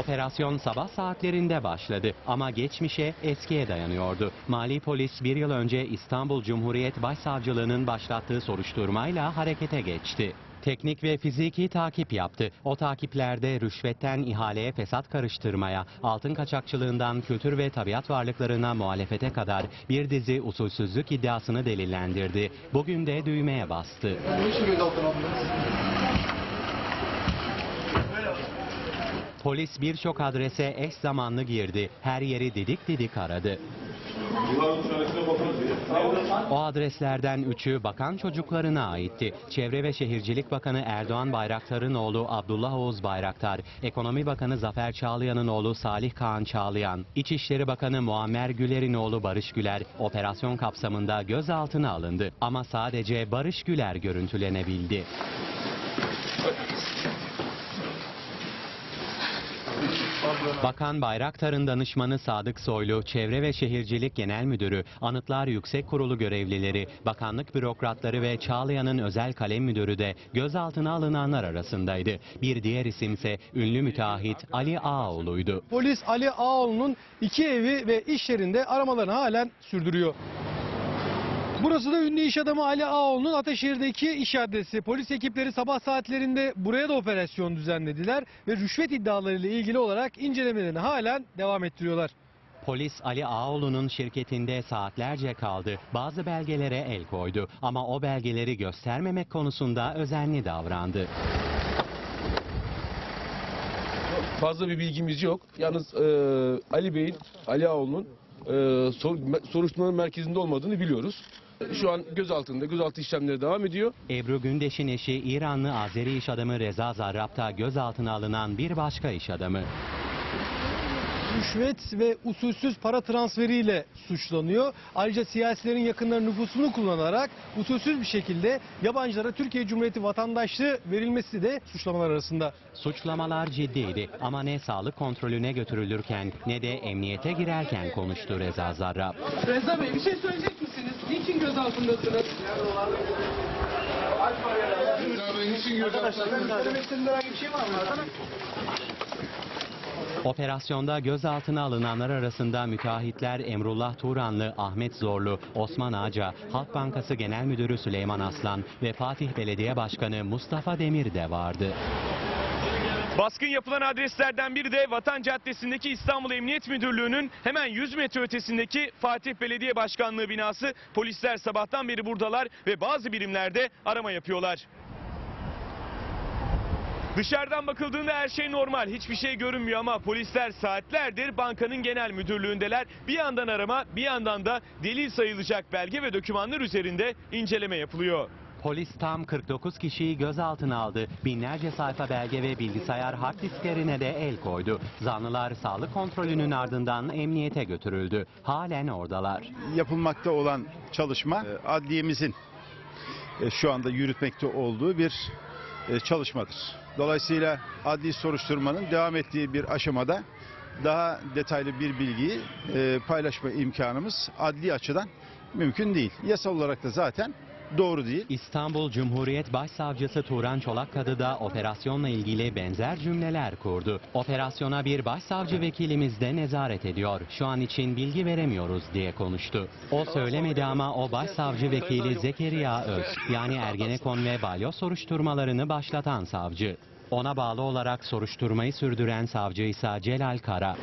Operasyon sabah saatlerinde başladı ama geçmişe eskiye dayanıyordu. Mali polis bir yıl önce İstanbul Cumhuriyet Başsavcılığı'nın başlattığı soruşturmayla harekete geçti. Teknik ve fiziki takip yaptı. O takiplerde rüşvetten ihaleye fesat karıştırmaya, altın kaçakçılığından kültür ve tabiat varlıklarına muhalefete kadar bir dizi usulsüzlük iddiasını delillendirdi. Bugün de düğmeye bastı. Niçin gözaltına alındınız? Polis birçok adrese eş zamanlı girdi. Her yeri didik didik aradı. O adreslerden üçü bakan çocuklarına aitti. Çevre ve Şehircilik Bakanı Erdoğan Bayraktar'ın oğlu Abdullah Oğuz Bayraktar, Ekonomi Bakanı Zafer Çağlayan'ın oğlu Salih Kaan Çağlayan, İçişleri Bakanı Muammer Güler'in oğlu Barış Güler operasyon kapsamında gözaltına alındı. Ama sadece Barış Güler görüntülenebildi. Bakan Bayraktar'ın danışmanı Sadık Soylu, Çevre ve Şehircilik Genel Müdürü, Anıtlar Yüksek Kurulu görevlileri, bakanlık bürokratları ve Çağlayan'ın özel kalem müdürü de gözaltına alınanlar arasındaydı. Bir diğer isimse ünlü müteahhit Ali Ağoğlu'ydu. Polis Ali Ağoğlu'nun iki evi ve iş yerinde aramalarını halen sürdürüyor. Burası da ünlü iş adamı Ali Ağoğlu'nun Ataşehir'deki iş adresi. Polis ekipleri sabah saatlerinde buraya da operasyon düzenlediler ve rüşvet iddialarıyla ilgili olarak incelemelerini halen devam ettiriyorlar. Polis Ali Ağoğlu'nun şirketinde saatlerce kaldı. Bazı belgelere el koydu ama o belgeleri göstermemek konusunda özenli davrandı. Fazla bir bilgimiz yok. Yalnız e, Ali Bey'in, Ali Ağoğlu'nun e, soruşturmanın merkezinde olmadığını biliyoruz. Şu an gözaltında, gözaltı işlemleri devam ediyor. Ebru Gündeş'in eşi İranlı Azeri iş adamı Reza Zarrab'ta gözaltına alınan bir başka iş adamı. Rüşvet ve usulsüz para transferiyle suçlanıyor. Ayrıca siyasilerin yakınları nüfusunu kullanarak usulsüz bir şekilde yabancılara Türkiye Cumhuriyeti vatandaşlığı verilmesi de suçlamalar arasında. Suçlamalar ciddiydi ama ne sağlık kontrolüne götürülürken ne de emniyete girerken konuştu Reza Zarrab. Reza Bey bir şey söyleyecek misiniz? Niçin gözaltındasınız? Şey var mı? Operasyonda gözaltına alınanlar arasında müteahhitler Emrullah Turanlı, Ahmet Zorlu, Osman Ağca, Halk Bankası Genel Müdürü Süleyman Aslan ve Fatih Belediye Başkanı Mustafa Demir de vardı. Baskın yapılan adreslerden biri de Vatan Caddesi'ndeki İstanbul Emniyet Müdürlüğü'nün hemen 100 metre ötesindeki Fatih Belediye Başkanlığı binası. Polisler sabahtan beri buradalar ve bazı birimlerde arama yapıyorlar. Dışarıdan bakıldığında her şey normal, hiçbir şey görünmüyor ama polisler saatlerdir bankanın genel müdürlüğündeler. Bir yandan arama, bir yandan da delil sayılacak belge ve dokümanlar üzerinde inceleme yapılıyor. Polis tam 49 kişiyi gözaltına aldı. Binlerce sayfa belge ve bilgisayar hard disklerine de el koydu. Zanlılar sağlık kontrolünün ardından emniyete götürüldü. Halen oradalar. yapılmakta olan çalışma e, adliyemizin e, şu anda yürütmekte olduğu bir e, çalışmadır. Dolayısıyla adli soruşturmanın devam ettiği bir aşamada daha detaylı bir bilgiyi paylaşma imkanımız adli açıdan mümkün değil. Yasal olarak da zaten doğru değil. İstanbul Cumhuriyet Başsavcısı Turan Çolakkadı da operasyonla ilgili benzer cümleler kurdu. Operasyona bir başsavcı vekilimiz de nezaret ediyor. Şu an için bilgi veremiyoruz diye konuştu. O söylemedi ama o başsavcı vekili Zekeriya Öz yani Ergenekon ve Balyoz soruşturmalarını başlatan savcı. Ona bağlı olarak soruşturmayı sürdüren savcı ise Celal Kara.